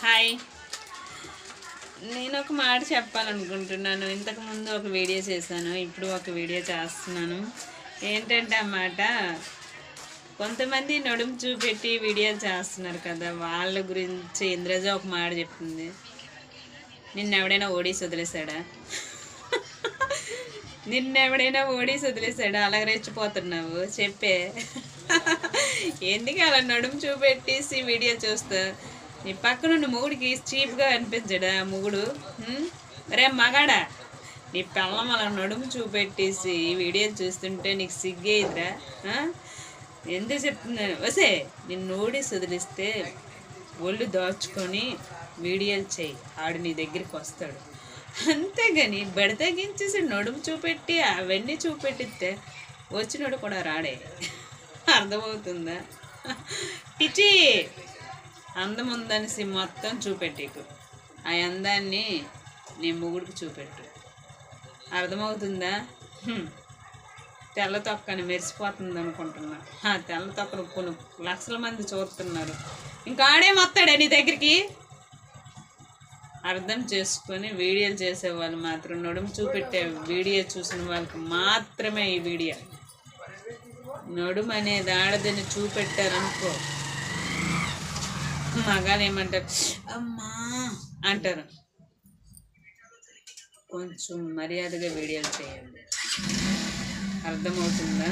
Hi. నేను ఒక మాట చెప్పాలనుకుంటున్నాను. ఇంతకు ముందు ఒక వీడియో చేశాను. ఇప్పుడు ఒక వీడియో చేస్తున్నాను. ఏంటంటే అన్నమాట కొంతమంది నడుము చూపెట్టి వీడియోలు చేస్తున్నారు కదా. వాళ్ళ గురించి ఇంద్రజ ఒక మాట చెప్తుంది నిన్న ఎవడైనా ఓడీసి వదిలేశాడా? నిన్న ఎవడైనా ఓడీసి వదిలేశాడా? అలా రెచ్చిపోతున్నావు. చెప్పే. ఎందుకు అలా నడుము చూపెట్టేసి వీడియో చూస్తా? నీ పక్కనుండి మొగుడికి చీప్గా అనిపించడా మొగుడు? రే మగాడా నీ పిల్లం అలా నడుము చూపెట్టేసి వీడియో చూస్తుంటే నీకు సిగ్గేదిరా ఎందుకు చెప్తున్నాను వసే నిన్ను నోడి వదిలిస్తే ఒళ్ళు దాచుకొని వీడియోలు చేయి ఆడు నీ దగ్గరికి వస్తాడు. అంతేగాని బెడతగించేసి నడుము చూపెట్టి అవన్నీ చూపెట్టిస్తే వచ్చినోడు కూడా రాడే. అర్థమవుతుందా? పిచ్చి! అందం ఉందనేసి మొత్తం చూపెట్టేకు. ఆ అందాన్ని నీ మొగుడికి చూపెట్టు. అర్థమవుతుందా? తెల్ల తొక్కని మెరిసిపోతుంది అనుకుంటున్నా ఆ తెల్ల తొక్కను కొన్ని లక్షల మంది చూస్తున్నారు. ఇంకా ఆడే నీ దగ్గరికి? అర్థం చేసుకొని వీడియోలు చేసే వాళ్ళు మాత్రం నడుము చూపెట్టే వీడియో చూసిన వాళ్ళకి మాత్రమే ఈ వీడియో. నడుము అనేది ఆడదని చూపెట్టారనుకో. మగాలు ఏమంటారు? అమ్మా! అంటారు. కొంచెం మర్యాదగా వీడియోలు చేయండి. అర్థమవుతుందా?